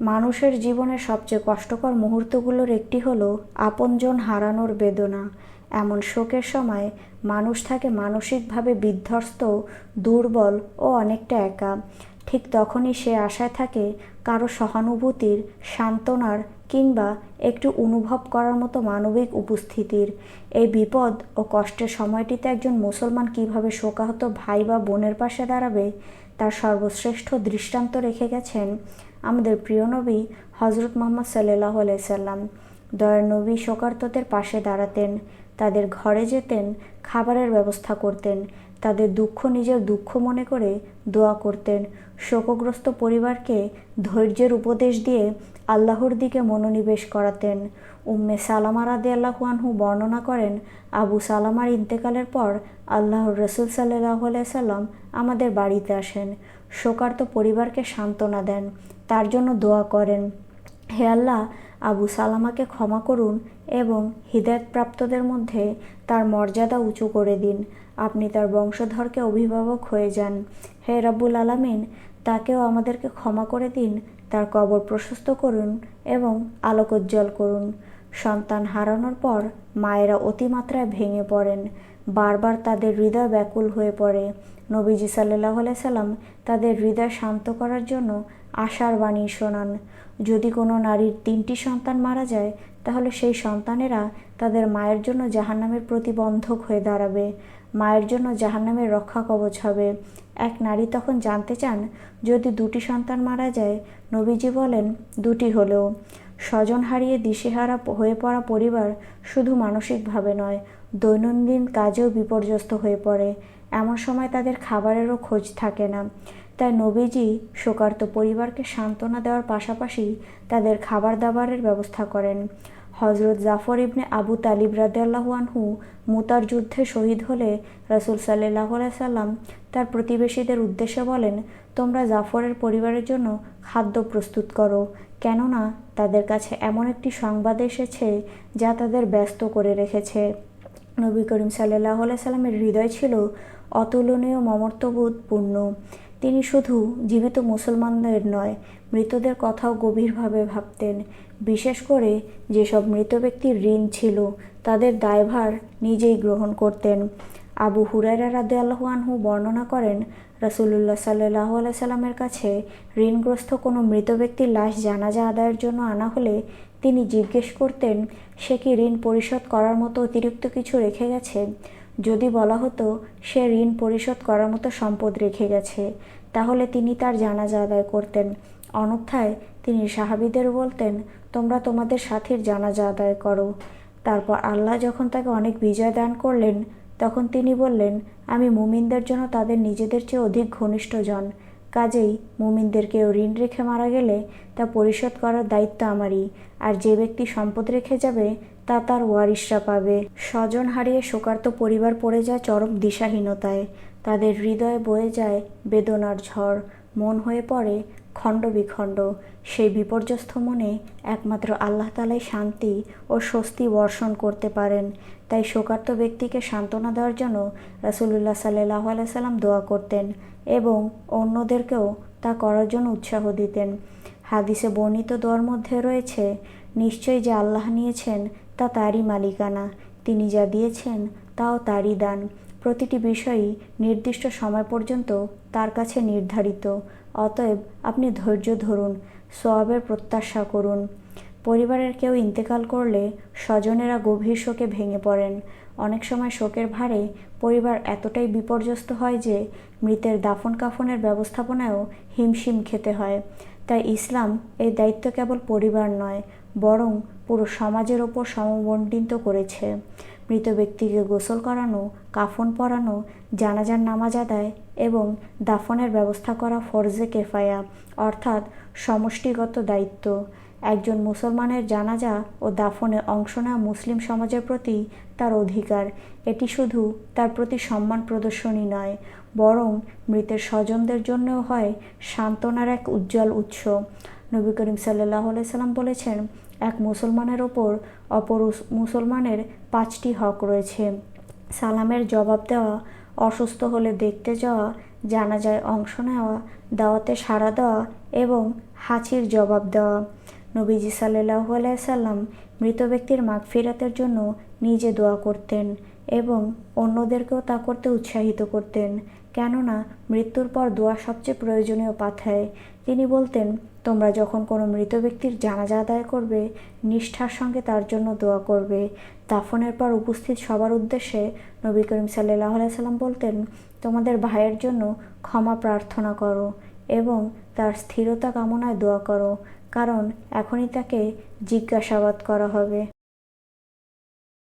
মানুষের জীবনের সবচেয়ে কষ্টকর মুহূর্তগুলোর একটি হলো আপনজন হারানোর বেদনা। এমন শোকের সময় মানুষ থাকে মানসিকভাবে বিধ্বস্ত, দুর্বল ও অনেকটা একা। ঠিক তখনই সে আশায় থাকে কারও সহানুভূতির, সান্ত্বনার কিংবা একটু অনুভব করার মতো মানবিক উপস্থিতির। এই বিপদ ও কষ্টের সময়টিতে একজন মুসলমান কীভাবে শোকাহত ভাই বা বোনের পাশে দাঁড়াবে, তার সর্বশ্রেষ্ঠ দৃষ্টান্ত রেখে গেছেন আমাদের প্রিয় নবী হজরত মোহাম্মদ সাল্লাহ আলাইসাল্লাম দয়ার নবী শোকার্তদের পাশে দাঁড়াতেন, তাদের ঘরে যেতেন, খাবারের ব্যবস্থা করতেন, তাদের দুঃখ নিজের দুঃখ মনে করে দোয়া করতেন। শোকগ্রস্ত পরিবারকে ধৈর্যের উপদেশ দিয়ে আল্লাহর দিকে মনোনিবেশ করাতেন। উম্মে সালামা রাদে আল্লাহুয়ানহু বর্ণনা করেন, আবু সালামার ইন্তেকালের পর আল্লাহর রসুল সাল্লাহ সাল্লাম আমাদের বাড়িতে আসেন। শোকার্ত পরিবারকে সান্ত্বনা দেন। তার জন্য দোয়া করেন। হে আল্লাহ, আবু সালামাকে ক্ষমা করুন এবং হৃদয়প্রাপ্তদের মধ্যে তার মর্যাদা উঁচু করে দিন। আপনি তার বংশধরকে অভিভাবক হয়ে যান। হে রাব্বুল আলামিন, তাকেও আমাদেরকে ক্ষমা করে দিন, তার কবর প্রশস্ত করুন এবং আলোকোজ্জ্বল করুন। সন্তান হারানোর পর মায়েরা অতিমাত্রায় ভেঙে পড়েন। বারবার তাদের হৃদয় ব্যাকুল হয়ে পড়ে। নবীজি সাল্লাহ সাল্লাম তাদের হৃদয় শান্ত করার জন্য আশার বাণী শোনান। যদি কোনো নারীর তিনটি সন্তান মারা যায়, তাহলে সেই সন্তানেরা তাদের মায়ের জন্য জাহান্নামের প্রতিবন্ধক হয়ে দাঁড়াবে। মায়ের জন্য জাহান্নামের রক্ষা কবচ হবে। এক নারী তখন জানতে চান, যদি দুটি সন্তান মারা যায়, নবীজি বলেন, দুটি হলেও। স্বজন হারিয়ে দিশেহারা হয়ে পড়া পরিবার শুধু মানসিকভাবে নয় দৈনন্দিন কাজেও বিপর্যস্ত হয়ে পড়ে। এমন সময় তাদের খাবারেরও খোঁজ থাকে না। তাই নবীজি শোকার্ত পরিবারকে সান্ত্বনা দেওয়ার পাশাপাশি তাদের খাবার দাবারের ব্যবস্থা করেন। হজরত জাফর ইবনে আবু তালিব রাদেল্লাহুয়ানহু মুতার যুদ্ধে শহীদ হলে রসুল সাল্লাহ সাল্লাম তার প্রতিবেশীদের উদ্দেশ্যে বলেন, তোমরা জাফরের পরিবারের জন্য খাদ্য প্রস্তুত করো। কেননা তাদের কাছে এমন একটি সংবাদ এসেছে যা তাদের ব্যস্ত করে রেখেছে। নবী করিম সাল্লাহ সাল্লামের হৃদয় ছিল অতুলনীয়, মমত্ববোধপূর্ণ। তিনি শুধু জীবিত মুসলমানদের নয়, মৃতদের কথাও গভীরভাবে ভাবতেন। বিশেষ করে যেসব মৃত ব্যক্তির ঋণ ছিল, তাদের দায়ভার নিজেই গ্রহণ করতেন। আবু হুরাইরা রাদে আল্লাহানহু বর্ণনা করেন, রাসুলুল্লাহ সাল্লাহ সাল্লামের কাছে ঋণগ্রস্ত কোনো মৃত ব্যক্তির লাশ জানাজা আদায়ের জন্য আনা হলে তিনি জিজ্ঞেস করতেন, সে কি ঋণ পরিশোধ করার মতো অতিরিক্ত কিছু রেখে গেছে? যদি বলা হতো, সে ঋণ পরিশোধ করার মতো সম্পদ রেখে গেছে। তাহলে তিনি তার জানাজা আদায় করতেন। অনথায় তিনি সাহাবিদের বলতেন, তোমরা তোমাদের সাথীর জানাজা আদায় করো। তারপর আল্লাহ যখন তাকে অনেক বিজয় দান করলেন, তখন তিনি বললেন, আমি মুমিনদের জন্য তাদের নিজেদের চেয়ে অধিক ঘনিষ্ঠ জন। কাজেই মুমিনদের কেউ ঋণ রেখে মারা গেলে তা পরিশোধ করার দায়িত্ব আমারই। আর যে ব্যক্তি সম্পদ রেখে যাবে, তা তার ওয়ারিশরা পাবে। স্বজন হারিয়ে শোকার্ত পরিবার পড়ে যায় চরম দিশাহীনতায়। তাদের হৃদয়ে বয়ে যায় বেদনার ঝড়। মন হয়ে পড়ে খণ্ড বিখণ্ড। সেই বিপর্যস্ত মনে একমাত্র আল্লাহ তালাই শান্তি ও স্বস্তি বর্ষণ করতে পারেন। তাই শোকার্ত ব্যক্তিকে সান্ত্বনা দেওয়ার জন্য রাসুলুল্লাহ সাল্লাহ আলাইসাল্লাম দোয়া করতেন এবং অন্যদেরকেও তা করার জন্য উৎসাহ দিতেন। হাদিসে বর্ণিত দোয়ার মধ্যে রয়েছে নিশ্চয়ই যে আল্লাহ নিয়েছেন, তা তারই মালিকানা। তিনি যা দিয়েছেন, তাও তারই দান। প্রতিটি বিষয়ই নির্দিষ্ট সময় পর্যন্ত তার কাছে নির্ধারিত। অতএব আপনি ধৈর্য ধরুন, সোয়াবের প্রত্যাশা করুন। পরিবারের কেউ ইন্তেকাল করলে স্বজনেরা গভীর শোকে ভেঙে পড়েন। অনেক সময় শোকের ভারে পরিবার এতটাই বিপর্যস্ত হয় যে মৃতের দাফন কাফনের ব্যবস্থাপনায়ও হিমশিম খেতে হয়। তাই ইসলাম এই দায়িত্ব কেবল পরিবার নয়, বরং পুরো সমাজের ওপর সমবন্টিত করেছে। মৃত ব্যক্তিকে গোসল করানো, কাফন পরানো, জানাজার নামাজ আদায় এবং দাফনের ব্যবস্থা করা ফরজে কেফায়া, অর্থাৎ সমষ্টিগত দায়িত্ব। একজন মুসলমানের জানাজা ও দাফনে অংশ নেওয়া মুসলিম সমাজের প্রতি তার অধিকার। এটি শুধু তার প্রতি সম্মান প্রদর্শনী নয়, বরং মৃতের স্বজনদের জন্যও হয় সান্ত্বনার এক উজ্জ্বল উৎস। নবী করিম সাল্লাহ সাল্লাম বলেছেন এক মুসলমানের ওপর অপর মুসলমানের পাঁচটি হক রয়েছে। সালামের জবাব দেওয়া, অসুস্থ হলে দেখতে যাওয়া, জানাজায় অংশ নেওয়া, দাওয়াতে সাড়া দেওয়া এবং হাঁচির জবাব দেওয়া। নবীজি সাল্লাহ আলাইসাল্লাম মৃত ব্যক্তির মাগফিরাতের জন্য নিজে দোয়া করতেন এবং অন্যদেরকেও তা করতে উৎসাহিত করতেন। কেননা, মৃত্যুর পর দোয়া সবচেয়ে প্রয়োজনীয় পাথায়। তিনি বলতেন, তোমরা যখন কোনো মৃত ব্যক্তির জানাজা আদায় করবে, নিষ্ঠার সঙ্গে তার জন্য দোয়া করবে। দাফনের পর উপস্থিত সবার উদ্দেশ্যে নবী করিম সাল্লাহ সাল্লাম বলতেন, তোমাদের ভাইয়ের জন্য ক্ষমা প্রার্থনা করো এবং তার স্থিরতা কামনায় দোয়া করো, কারণ এখনই তাকে জিজ্ঞাসাবাদ করা হবে।